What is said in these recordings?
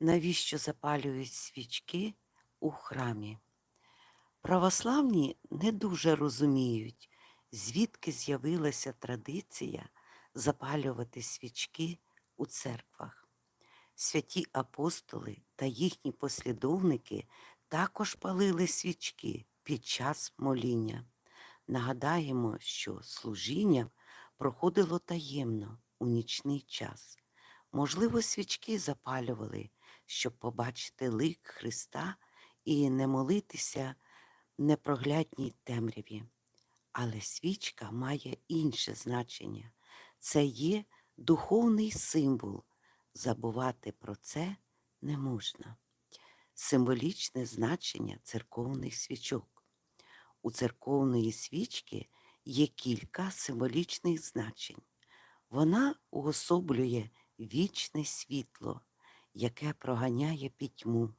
навіщо запалюють свічки у храмі. Православні не дуже розуміють, звідки з'явилася традиція запалювати свічки у церквах. Святі апостоли та їхні послідовники також палили свічки під час моління. Нагадаємо, що служіння проходило таємно у нічний час. Можливо, свічки запалювали, щоб побачити лик Христа і не молитися непроглядній темряві. Але свічка має інше значення. Це є духовний символ. Забувати про це не можна. Символічне значення церковних свічок. У церковної свічки є кілька символічних значень. Вона уособлює вічне світло, яке проганяє пітьму.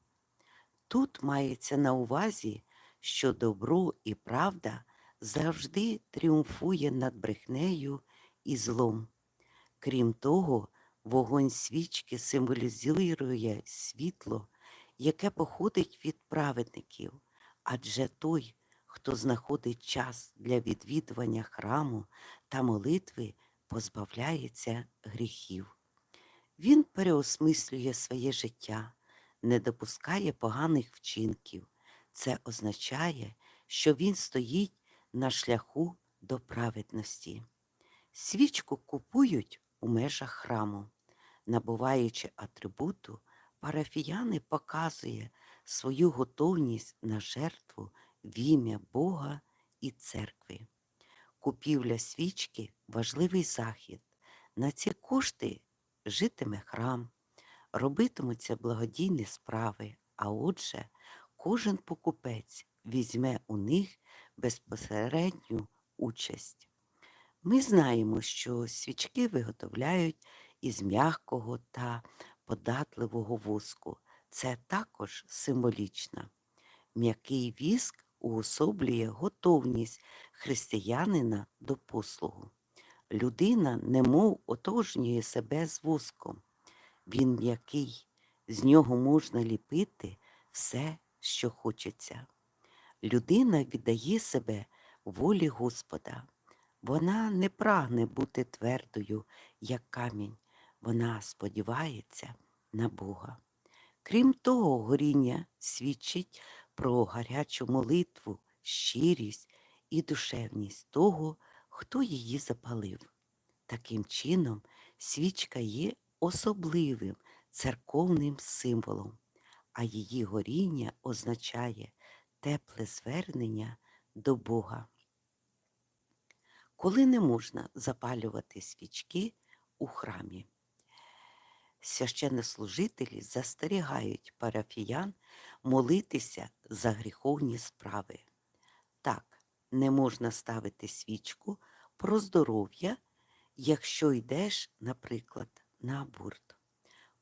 Тут мається на увазі, що добро і правда завжди тріумфує над брехнею і злом. Крім того, вогонь свічки символізує світло, яке походить від праведників, адже той, хто знаходить час для відвідування храму та молитви, позбавляється гріхів. Він переосмислює своє життя, не допускає поганих вчинків. Це означає, що він стоїть на шляху до праведності. Свічку купують у межах храму. Набуваючи атрибуту, парафіяни показує свою готовність на жертву в ім'я Бога і церкви. Купівля свічки важливий захід. На ці кошти житиме храм, робитимуться благодійні справи, а отже, кожен покупець візьме у них безпосередню участь. Ми знаємо, що свічки виготовляють із м'якого та податливого воску. Це також символічно. М'який віск уособлює готовність християнина до послугу. Людина немов отожнює себе з воском. Він м'який, з нього можна ліпити все, що хочеться. Людина віддає себе волі Господа. Вона не прагне бути твердою, як камінь, вона сподівається на Бога. Крім того, горіння свідчить про гарячу молитву, щирість і душевність того, хто її запалив. Таким чином, свічка є особливим церковним символом, а її горіння означає тепле звернення до Бога. Коли не можна запалювати свічки у храмі, священнослужителі застерігають парафіян молитися за гріховні справи. Не можна ставити свічку про здоров'я, якщо йдеш, наприклад, на аборт.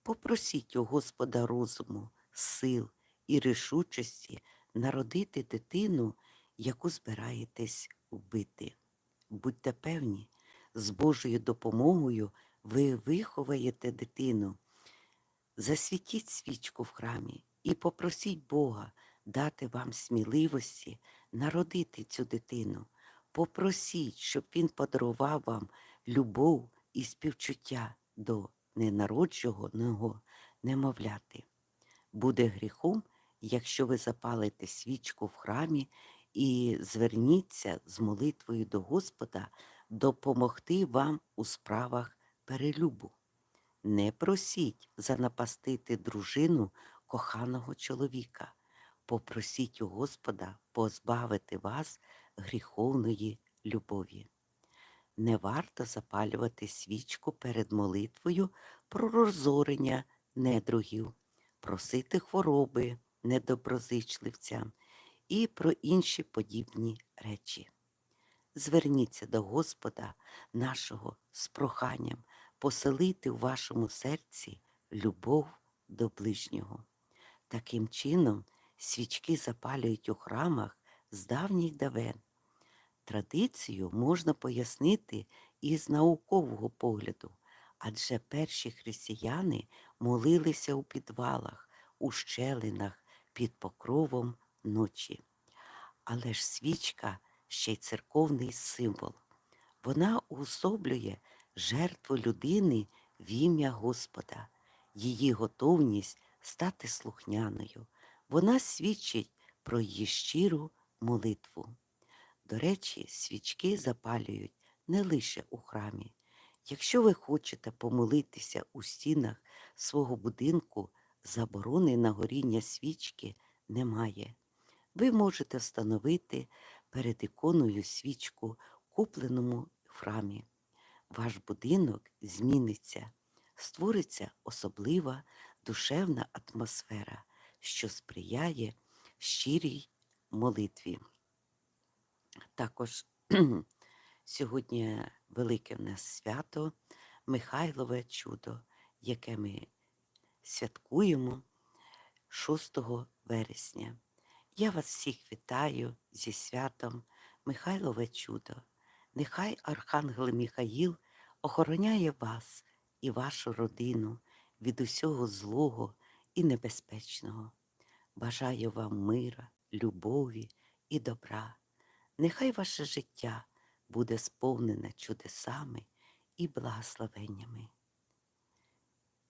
Попросіть у Господа розуму, сил і рішучості народити дитину, яку збираєтесь вбити. Будьте певні, з Божою допомогою ви виховаєте дитину. Засвітіть свічку в храмі і попросіть Бога дати вам сміливості народити цю дитину. Попросіть, щоб Він подарував вам любов і співчуття до ненародженого немовляти. Буде гріхом, якщо ви запалите свічку в храмі і зверніться з молитвою до Господа допомогти вам у справах перелюбу. Не просіть занапастити дружину коханого чоловіка. Попросіть у Господа позбавити вас гріховної любові. Не варто запалювати свічку перед молитвою про розорення недругів, просити хвороби недоброзичливцям і про інші подібні речі. Зверніться до Господа нашого з проханням поселити у вашому серці любов до ближнього. Таким чином, свічки запалюють у храмах з давніх давен. Традицію можна пояснити із наукового погляду, адже перші християни молилися у підвалах, у щелинах, під покровом ночі. Але ж свічка ще й церковний символ. Вона уособлює жертву людини в ім'я Господа, її готовність стати слухняною. Вона свідчить про її щиру молитву. До речі, свічки запалюють не лише у храмі. Якщо ви хочете помолитися у стінах свого будинку, заборони на горіння свічки немає. Ви можете встановити перед іконою свічку, купленому в храмі. Ваш будинок зміниться, створиться особлива душевна атмосфера, що сприяє щирій молитві. Також сьогодні велике в нас свято Михайлове чудо, яке ми святкуємо 6 вересня. Я вас всіх вітаю зі святом Михайлове чудо. Нехай Архангел Михаїл охороняє вас і вашу родину від усього злого і небезпечного. Бажаю вам мира, любові і добра. Нехай ваше життя буде сповнене чудесами і благословеннями.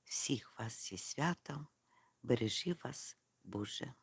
Всіх вас зі святом, бережи вас, Боже.